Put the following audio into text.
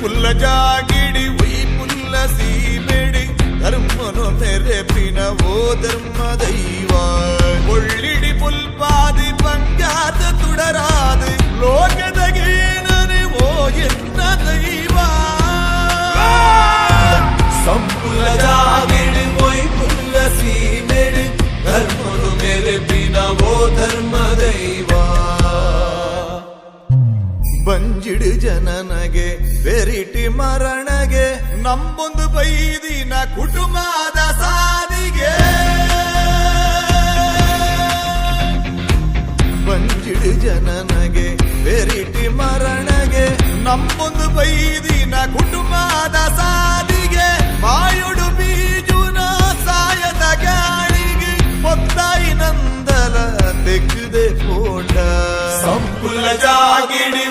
పుల్ల జాగిడి ఉయ్ పుల్ల సీమెడి ధర్మను తెరపిన ఓ ధర్మదయ్య. ಬಂಜಿಡು ಜನನಗೆ, ಬೆರಿಟಿ ಮರಣಗೆ ನಂಬೊಂದು ಬೈದಿನ ಕುಟುಂಬದ ಸಾಧಿಗೆ ಬಂಜಿಡು ಜನನಗೆ, ಬೆರಿಟಿ ಮರಣಗೆ ನಂಬೊಂದು ಬೈದಿನ ಕುಟುಂಬದ ಸಾಧಿಗೆ ಬಾಯುಡು ಬೀಜುನ ಸಾಯದ ಗಾಳಿಗೆ ಮೊತ್ತಾಯಿ ನಂದಲ ತೆಗೆದೆ ಫೋಟ ಸಂಪುಲ ಜಾಗಿಡಿ